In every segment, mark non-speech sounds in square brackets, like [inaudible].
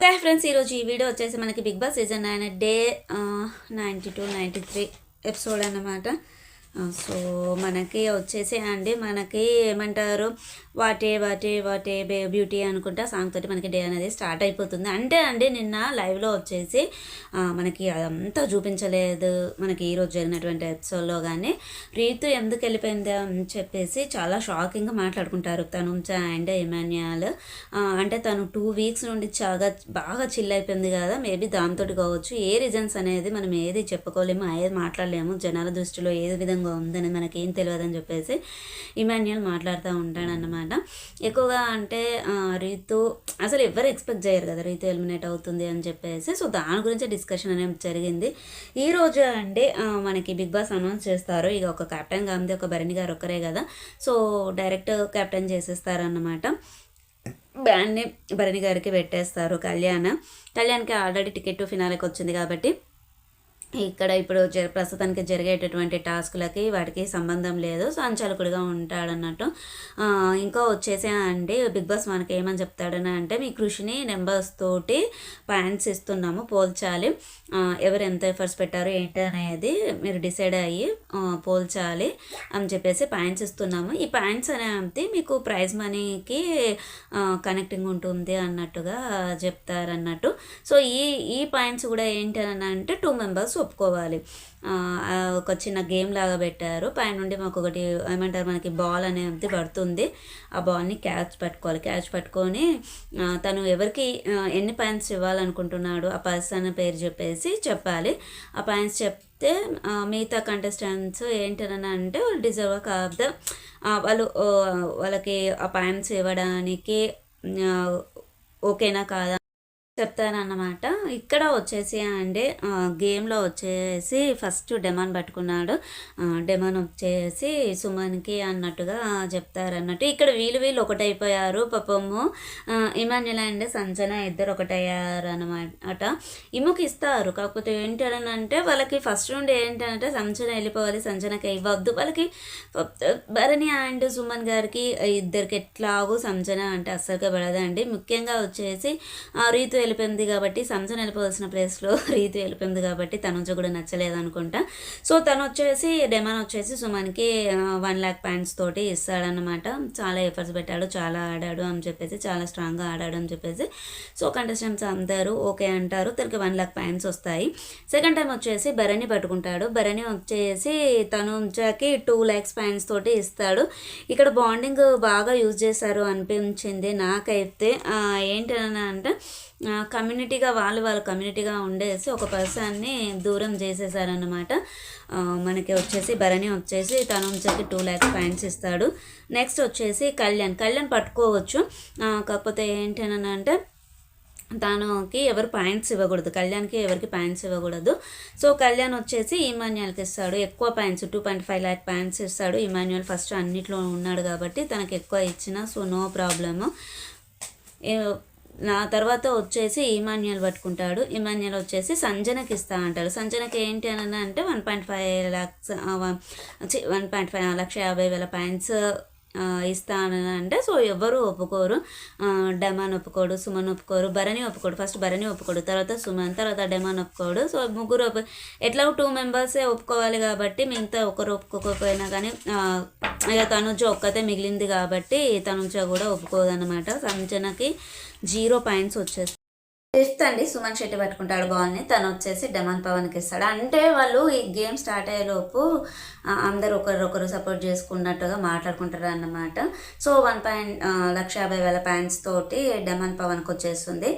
Hi friends ఈరోజు ఈ video వచ్చేసి మనకి Bigg Boss season nine day ninety two ninety three episode అన్నమాట. సో మనకి వచ్చేసి అండి మనకి ఏమంటారు what a what a what a bay beauty అనుకుంటా సాంగ్ తోటి మనకి డే అనేది స్టార్ట్ అయిపోతుంది. అంటే అండి నిన్న లైవ్లో వచ్చేసి మనకి అదంతా చూపించలేదు. మనకి ఈరోజు జరిగినటువంటి ఎపిసోడ్లో కానీ రీతు ఎందుకు వెళ్ళిపోయింది అని చెప్పేసి చాలా షాకింగ్గా మాట్లాడుకుంటారు. తను అండ్ ఇమాన్యాల్ అంటే తను టూ వీక్స్ నుండి చాలా బాగా చిల్ అయిపోయింది కదా మేబీ దాంతో కావచ్చు. ఏ రీజన్స్ అనేది మనం ఏది చెప్పుకోలేము ఏది మాట్లాడలేము జనాల దృష్టిలో ఏ విధంగా ఉందని మనకేం తెలియదని చెప్పేసి ఇమాన్యుయల్ మాట్లాడుతూ ఉంటాడనమాట ఎక్కువగా అంటే రీతు అసలు ఎవరు ఎక్స్పెక్ట్ చేయరు కదా రీతు ఎలిమినేట్ అవుతుంది అని చెప్పేసి. సో దాని గురించి డిస్కషన్ అనేది జరిగింది. ఈ రోజు అంటే మనకి బిగ్ బాస్ అనౌన్స్ చేస్తారు. ఇక ఒక కెప్టెన్ కాంది ఒక భరణి గారు ఒక్కరే కదా. సో డైరెక్ట్ కెప్టెన్ చేసేస్తారన్నమాట. బ్యాండ్ని భరణి గారికి పెట్టేస్తారు కళ్యాణ్. కళ్యాణ్కి ఆల్రెడీ టికెట్ ఫినాలకు వచ్చింది కాబట్టి ఇక్కడ ఇప్పుడు జ- ప్రస్తుతానికి జరిగేటటువంటి టాస్కులకి వాటికి సంబంధం లేదు. సంచాలకుడిగా ఉంటాడన్నట్టు. ఇంకా వచ్చేసి అండి బిగ్ బాస్ మనకి ఏమని చెప్తాడని అంటే మీ కృషిని నెంబర్స్ తోటి పాయింట్స్ ఇస్తున్నాము పోల్చాలి. ఎవరు ఎంత ఎఫర్ట్స్ పెట్టారు ఏంటి అనేది మీరు డిసైడ్ అయ్యి పోల్చాలి అని చెప్పేసి పాయింట్స్ ఇస్తున్నాము. ఈ పాయింట్స్ అనేది మీకు ప్రైజ్ మనీకి కనెక్టింగ్ ఉంటుంది అన్నట్టుగా చెప్తారన్నట్టు. సో ఈ ఈ పాయింట్స్ కూడా ఏంటి అని అంటే టూ మెంబర్స్ ఒప్పుకోవాలి. ఒక చిన్న గేమ్ లాగా పెట్టారు. పైనుండి మాకు ఒకటి ఏమంటారు మనకి బాల్ అనేది పడుతుంది. ఆ బాల్ని క్యాచ్ పట్టుకోవాలి. క్యాచ్ పట్టుకొని తను ఎవరికి ఎన్ని పాయింట్స్ ఇవ్వాలనుకుంటున్నాడు ఆ పర్సన్ పేరు చెప్పేసి చెప్పాలి. ఆ పాయింట్స్ చెప్తే మిగతా కంటెస్టెంట్స్ ఏంటని అంటే వాళ్ళు డిజర్వ్ కాదు. వాళ్ళు వాళ్ళకి ఆ పాయింట్స్ ఇవ్వడానికి ఓకేనా కాదా? చెప్తానన్నమాట. ఇక్కడ వచ్చేసి అండి గేమ్లో వచ్చేసి ఫస్ట్ డెమాన్ పట్టుకున్నాడు. డెమాన్ వచ్చేసి సుమన్కి అన్నట్టుగా చెప్తారన్నట్టు. ఇక్కడ వీళ్ళు వీళ్ళు ఒకటైపోయారు పాపము. ఇమాన్యుల అండ్ సంజన ఇద్దరు ఒకటయ్యారు అనమాట ఇముకి ఇస్తారు. కాకపోతే ఏంటని అంటే వాళ్ళకి ఫస్ట్ నుండి ఏంటంటే సంజన వెళ్ళిపోవాలి సంజనకి ఇవ్వద్దు. వాళ్ళకి భరణి అండ్ సుమన్ గారికి ఇద్దరికి ఎట్లాగూ సంజన అంటే అస్సలుగా పడదండి. ముఖ్యంగా వచ్చేసి ఆ, రీతు వెళ్ళిపోయింది కాబట్టి సంజన వెళ్ళిపోవాల్సిన ప్లేస్లో [laughs] రీతు వెళ్ళిపోయింది కాబట్టి తనుజ కూడా నచ్చలేదు అనుకుంటా. సో తను వచ్చేసి డెమాన్ వచ్చేసి సుమన్కి వన్ ల్యాక్ పాయింట్స్ తోటి ఇస్తాడనమాట చాలా ఎఫర్ట్స్ పెట్టాడు చాలా ఆడాడు అని చెప్పేసి చాలా స్ట్రాంగ్గా ఆడాడు అని చెప్పేసి. సో కంటెస్టెంట్స్ అందరూ ఓకే అంటారు. తనకి వన్ ల్యాక్ పాయింట్స్ వస్తాయి. సెకండ్ టైం వచ్చేసి భరణి పట్టుకుంటాడు. భరణి వచ్చేసి తను ఉంచాకి టూ ల్యాక్స్ పాయింట్స్ తోటి ఇస్తాడు. ఇక్కడ బాండింగ్ బాగా యూజ్ చేశారు అనిపించింది నాకైతే. ఆ, ఏంటని అంటే కమ్యూనిటీగా వాళ్ళు వాళ్ళ కమ్యూనిటీగా ఉండేసి ఒక పర్సన్ని దూరం చేసేసారనమాట మనకి వచ్చేసి భరణి వచ్చేసి తను వచ్చేసి టూ ల్యాక్స్ పాయింట్స్ ఇస్తాడు. నెక్స్ట్ వచ్చేసి కళ్యాణ్. కళ్యాణ్ పట్టుకోవచ్చు. కాకపోతే ఏంటని అంటే తనకి ఎవరు పాయింట్స్ ఇవ్వకూడదు. కళ్యాణ్కి ఎవరికి పాయింట్స్ ఇవ్వకూడదు. సో కళ్యాణ్ వచ్చేసి ఇమాన్యుయల్కి ఇస్తాడు. ఎక్కువ points two point five lakh points ఇస్తాడు. ఇమాన్యుయల్ ఫస్ట్ అన్నిట్లో ఉన్నాడు కాబట్టి తనకి ఎక్కువ ఇచ్చిన సో నో ప్రాబ్లము నా తర్వాత వచ్చేసి ఇమాన్యుయల్ పట్టుకుంటాడు. ఇమాన్యుయల్ వచ్చేసి సంజనకి ఇస్తా అంటాడు. సంజనకి ఏంటి అని అంటే one point five lakhs one point five లక్ష యాభై వేల పాయింట్స్ ఇస్తాను అంటే సో ఎవరు ఒప్పుకోరు. డెమాన్ ఒప్పుకోడు సుమన్ ఒప్పుకోరు భరణి ఒప్పుకోడు ఫస్ట్ భరణి ఒప్పుకోడు తర్వాత సుమన్ తర్వాత డెమాన్ ఒప్పుకోడు. సో ముగ్గురు ఒప్పు ఎట్లా టూ మెంబర్సే ఒప్పుకోవాలి కాబట్టి మిగతా ఒకరు ఒప్పుకోకపోయినా కానీ ఇక తనుజ ఒక్కతే మిగిలింది కాబట్టి తనుజ కూడా ఒప్పుకోదన్నమాట. సంజనకి జీరో పాయింట్స్ వచ్చేస్తాయి. ఫిఫ్త్ అండి. సుమన్ శెట్టి పట్టుకుంటాడు బాల్ని. తను వచ్చేసి డమాన్ పవన్కి ఇస్తాడు. అంటే వాళ్ళు ఈ గేమ్ స్టార్ట్ అయ్యేలోపు అందరు అందరూ ఒకరొకరు సపోర్ట్ చేసుకున్నట్టుగా మాట్లాడుకుంటారు అన్నమాట. సో వన్ పాయింట్ లక్ష యాభై వేల పాయింట్స్ తోటి డమాన్ పవన్కి వచ్చేస్తుంది.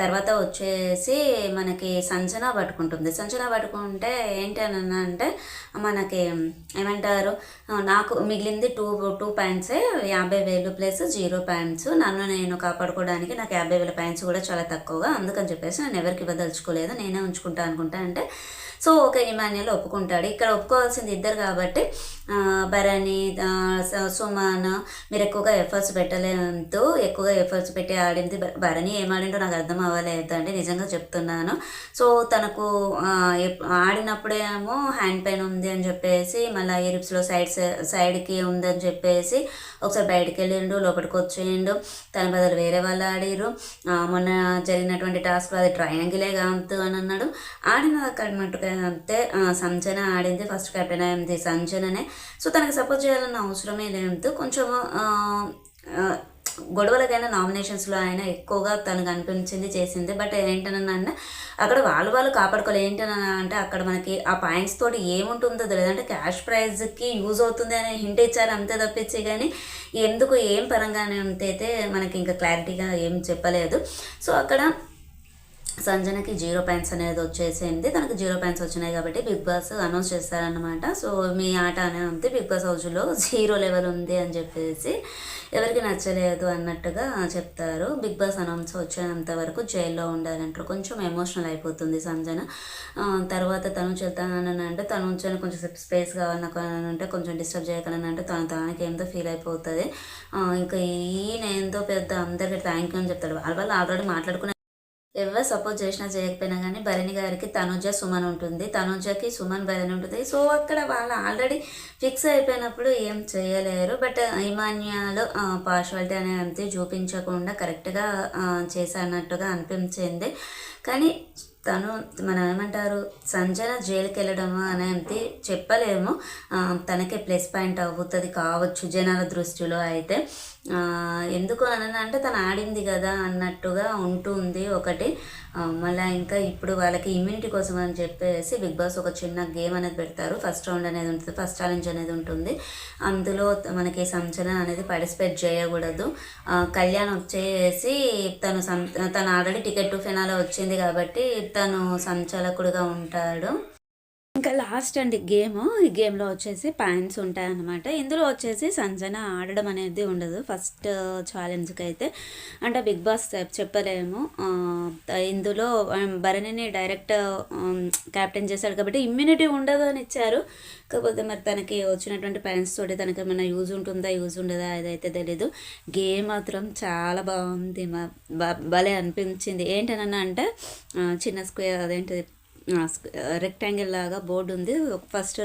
తర్వాత వచ్చేసి మనకి సంజన పట్టుకుంటుంది. సంజన పట్టుకుంటే ఏంటి అని అంటే మనకి ఏమంటారు నాకు మిగిలింది టూ టూ పాయింట్సే యాభై వేలు ప్లస్ జీరో పాయింట్స్. నన్ను నేను కాపాడుకోవడానికి నాకు యాభై వేల పాయింట్స్ కూడా చాలా తక్కువగా అందుకని చెప్పేసి నేను ఎవరికి ఇవ్వదలుచుకోలేదు. నేనే ఉంచుకుంటా అనుకుంటా అంటే సో ఒక ఇమాన్యుల్ ఒప్పుకుంటాడు. ఇక్కడ ఒప్పుకోవాల్సింది ఇద్దరు కాబట్టి భరణి ఆ, మీరు ఎక్కువగా ఎఫర్ట్స్ పెట్టలేదు ఎక్కువగా ఎఫర్ట్స్ పెట్టి ఆడింది భరణి ఏం ఆడిండో నాకు అర్థం అవ్వలేదు అండి. నిజంగా చెప్తున్నాను. సో తనకు ఆడినప్పుడేమో హ్యాండ్ పెయిన్ ఉంది అని చెప్పేసి మళ్ళీ ఇరిప్స్లో సైడ్ సైడ్కి ఉందని చెప్పేసి ఒకసారి బయటికి వెళ్ళిండు లోపలికి వచ్చేయండు. తన బదులు వేరే వాళ్ళు ఆడిరు మొన్న జరిగిన ఆడినటువంటి టాస్క్లో అది ట్రయాంగిలే కాదు అని అన్నాడు. ఆడిన అక్కడ మట్టుగా అంతే. ఆడింది. ఫస్ట్ కెప్టెన్ అయింది సంచననే. సో తనకి సపోర్ట్ చేయాలన్న అవసరమే లేదు. కొంచెం గొడవలకైనా నామినేషన్స్లో అయినా ఎక్కువగా తనకు అనిపించింది చేసింది. బట్ ఏంటనన్నా అక్కడ వాళ్ళు వాళ్ళు కాపాడుకోవాలి ఏంటని అంటే అక్కడ మనకి ఆ పాయింట్స్ తోటి ఏముంటుందో తెలియదు. అంటే క్యాష్ ప్రైజ్కి యూజ్ అవుతుంది అనే హింట్ ఇచ్చారు అంతే తప్పించి కానీ ఎందుకు ఏం పరంగానే ఉంటే అయితే మనకి ఇంకా క్లారిటీగా ఏం చెప్పలేదు. సో అక్కడ సంజనకి జీరో పాయింట్స్ అనేది వచ్చేసింది తనకు జీరో పాయింట్స్ వచ్చినాయి కాబట్టి బిగ్ బాస్ అనౌన్స్ చేస్తారనమాట సో మీ ఆట అనే ఉంది. బిగ్ బాస్ హౌస్లో జీరో లెవెల్ ఉంది అని చెప్పేసి ఎవరికి నచ్చలేదు అన్నట్టుగా చెప్తారు. బిగ్ బాస్ అనౌన్స్ వచ్చేంత వరకు జైల్లో ఉండాలంటారు. కొంచెం ఎమోషనల్ అయిపోతుంది సంజన. తర్వాత తను చెప్తానని అంటే తను ఉంచాను కొంచెం స్పేస్ కావాలి నాకు అంటే కొంచెం డిస్టర్బ్ చేయగలను అంటే తను తనకి ఏందో ఫీల్ అయిపోతుంది. ఇంకా ఈయన ఏందో పెద్ద అందరికీ థ్యాంక్ యూ అని చెప్తాడు. వాళ్ళ వాళ్ళు ఆల్రెడీ మాట్లాడుకునే ఎవరు సపోర్ట్ చేసినా చేయకపోయినా కానీ భరణి గారికి తనుజ సుమన్ ఉంటుంది. తనుజకి సుమన్ భరణి ఉంటుంది. సో అక్కడ వాళ్ళు ఆల్రెడీ ఫిక్స్ అయిపోయినప్పుడు ఏం చేయలేరు. బట్ ఇమాన్యాలు పార్షువాలిటీ అనేది చూపించకుండా కరెక్ట్గా చేశానట్టుగా అనిపించింది. కానీ తను మనం ఏమంటారు సంజన జైలుకి వెళ్ళడము అనేది చెప్పలేము. తనకే ప్లస్ పాయింట్ అవుతుంది కావచ్చు జనాల దృష్టిలో అయితే. ఎందుకు అని అంటే తను ఆడింది కదా అన్నట్టుగా ఉంటుంది ఒకటి. మళ్ళీ ఇంకా ఇప్పుడు వాళ్ళకి ఇమ్యూనిటీ కోసం అని చెప్పేసి బిగ్ బాస్ ఒక చిన్న గేమ్ అనేది పెడతారు. ఫస్ట్ రౌండ్ అనేది ఉంటుంది ఫస్ట్ ఛాలెంజ్ అనేది ఉంటుంది. అందులో మనకి సంచలన అనేది పార్టిసిపేట్ చేయకూడదు. కళ్యాణ్ వచ్చేసి తను సం తను ఆల్రెడీ టికెట్ టు ఫినాలో వచ్చింది కాబట్టి తను సంచాలకుడుగా ఉంటాడు. ఇంకా లాస్ట్ అండి గేమ్. ఈ గేమ్లో వచ్చేసి పాయింట్స్ ఉంటాయన్నమాట. ఇందులో వచ్చేసి సంజన ఆడడం అనేది ఉండదు. ఫస్ట్ ఛాలెంజ్కి అయితే అంటే బిగ్ బాస్ చెప్పలేము. ఇందులో భరణిని డైరెక్ట్ క్యాప్టెన్ చేశాడు కాబట్టి ఇమ్యూనిటీ ఉండదు అని ఇచ్చారు. కాకపోతే మరి తనకి వచ్చినటువంటి పాయింట్స్ తోటి తనకి ఏమైనా యూజ్ ఉంటుందా యూజ్ ఉండదా అదైతే తెలీదు. గేమ్ మాత్రం చాలా బాగుంది. మా- భలే అనిపించింది. ఏంటనన్నా అంటే చిన్న స్క్వేర్ అదేంటిది? రెక్టాంగిల్ లాగా బోర్డు ఉంది. ఫస్ట్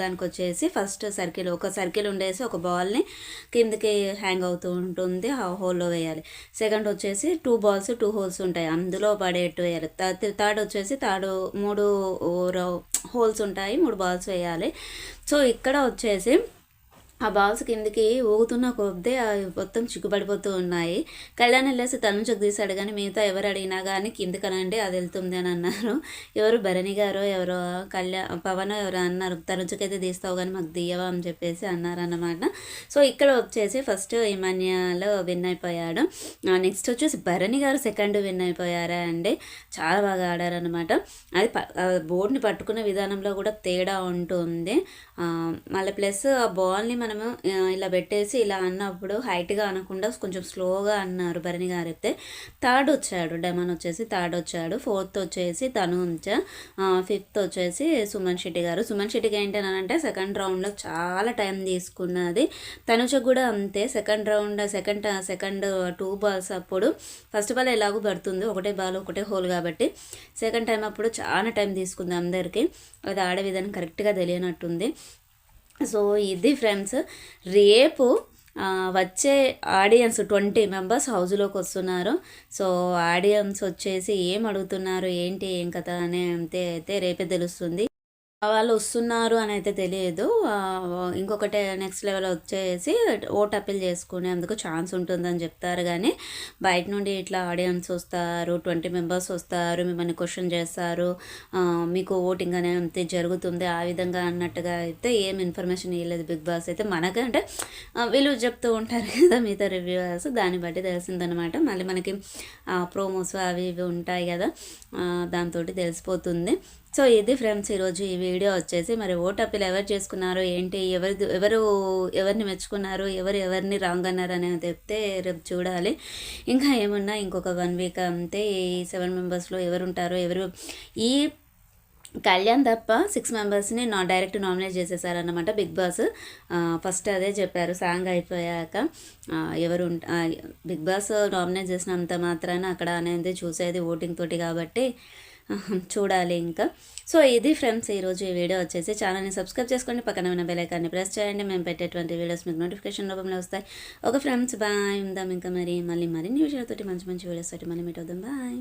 దానికి వచ్చేసి ఫస్ట్ సర్కిల్ ఒక సర్కిల్ ఉండేసి ఒక బాల్ని కిందకి హ్యాంగ్ అవుతూ ఉంటుంది ఆ హోల్లో వేయాలి. సెకండ్ వచ్చేసి టూ బాల్స్ టూ హోల్స్ ఉంటాయి. అందులో పడేట్టు వేయాలి. థర్డ్ వచ్చేసి థర్డ్ మూడు హోల్స్ ఉంటాయి. మూడు బాల్స్ వేయాలి. సో ఇక్కడ వచ్చేసి ఆ బాల్స్ కిందకి ఊగుతున్న కొద్దే మొత్తం చిక్కుపడిపోతూ ఉన్నాయి. కళ్యాణ్ వెళ్ళేసి తనుజకు తీశాడు కానీ మిగతా ఎవరు అడిగినా కానీ కిందకనండి అది వెళ్తుంది అని అన్నారు. ఎవరు భరణి గారో ఎవరో కళ్యాణ్ పవన్ ఎవరో అన్నారు. తనుజకైతే తీస్తావు కానీ మాకు తీయవా అని చెప్పేసి అన్నారన్నమాట. సో ఇక్కడ వచ్చేసి ఫస్ట్ ఇమాన్యాలో విన్ అయిపోయాడు. నెక్స్ట్ వచ్చేసి భరణి గారు సెకండ్ విన్ అయిపోయారా అండి. చాలా బాగా ఆడారనమాట అది ప- బోర్డుని పట్టుకునే విధానంలో కూడా తేడా ఉంటుంది. మళ్ళీ ప్లస్ ఆ బాల్ని మనము ఇలా పెట్టేసి ఇలా అన్నప్పుడు హైట్గా అనకుండా కొంచెం స్లోగా అన్నారు భరణి గారు అయితే. థర్డ్ వచ్చాడు డెమన్ వచ్చేసి థర్డ్ వచ్చాడు. ఫోర్త్ వచ్చేసి తనుంచ ఫిఫ్త్ వచ్చేసి సుమన్ శెట్టి గారు. సుమన్ శెట్టికి ఏంటనంటే సెకండ్ రౌండ్లో చాలా టైం తీసుకున్నది. తనుజకు కూడా అంతే second round second second two balls అప్పుడు ఫస్ట్ బాల్ ఎలాగో పడుతుంది ఒకటే బాల్ ఒకటే హోల్ కాబట్టి సెకండ్ టైం అప్పుడు చాలా టైం తీసుకుంది అందరికీ. అది ఆడే విధానం కరెక్ట్గా తెలియనట్టుంది. సో ఇది ఫ్రెండ్స్ రేపు వచ్చే ఆడియన్స్ ట్వంటీ మెంబర్స్ హౌస్లోకి వస్తున్నారు. సో ఆడియన్స్ వచ్చేసి ఏం అడుగుతున్నారు ఏంటి ఏం కథ అని అంతే అయితే రేపే తెలుస్తుంది. వాళ్ళు వస్తున్నారు అని అయితే తెలియదు. ఇంకొకటి నెక్స్ట్ లెవెల్ వచ్చేసి ఓట్ అప్పీల్ చేసుకునేందుకు ఛాన్స్ ఉంటుందని చెప్తారు కానీ బయట నుండి ఇట్లా ఆడియన్స్ వస్తారు ట్వంటీ మెంబర్స్ వస్తారు మిమ్మల్ని క్వశ్చన్ చేస్తారు మీకు ఓటింగ్ అనేది జరుగుతుంది ఆ విధంగా అన్నట్టుగా అయితే ఏం ఇన్ఫర్మేషన్ ఇవ్వలేదు బిగ్ బాస్ అయితే. మనకంటే వీళ్ళు చెప్తూ ఉంటారు కదా మిగతా రివ్యూవర్స్ దాన్ని బట్టి తెలిసిందనమాట మళ్ళీ మనకి ప్రోమోస్ అవి ఇవి ఉంటాయి కదా దాంతో తెలిసిపోతుంది. సో ఇది ఫ్రెండ్స్ ఈరోజు ఈ వీడియో వచ్చేసి మరి ఓట్ ఎవరు చేసుకున్నారు ఏంటి ఎవరు ఎవరు ఎవరిని మెచ్చుకున్నారు ఎవరు ఎవరిని రాంగ్ అన్నారు అనేది చెప్తే రేపు చూడాలి. ఇంకా ఏమున్నా ఇంకొక వన్ వీక్ అంతే ఈ సెవెన్ మెంబర్స్లో ఎవరు ఉంటారో ఎవరు ఈ కళ్యాణ్ తప్ప సిక్స్ మెంబర్స్ని నా డైరెక్ట్ నామినేట్ చేసేసారన్నమాట బిగ్ బాస్. ఫస్ట్ అదే చెప్పారు సాంగ్ అయిపోయాక ఎవరు బిగ్ బాస్ నామినేట్ చేసినంత మాత్రాన అక్కడ అనేది చూసేది ఓటింగ్ తోటి కాబట్టి [laughs] చూడాలి ఇంకా. సో ఇది ఫ్రెండ్స్ ఈరోజు ఈ వీడియో వచ్చేసి ఛానల్ని సబ్స్క్రైబ్ చేసుకోండి పక్కన ఉన్న బెలైకాన్ని ప్రెస్ చేయండి. మేము పెట్టేటువంటి వీడియోస్ మీకు నోటిఫికేషన్ రూపంలో వస్తాయి. ఒక ఫ్రెండ్స్ బాయ్ ఉందాం ఇంకా మరి. మళ్ళీ మరిన్ని విషయాలతోటి మంచి మంచి వీడియోస్ తోటి మళ్ళీ మీట్ అవుదాం. బాయ్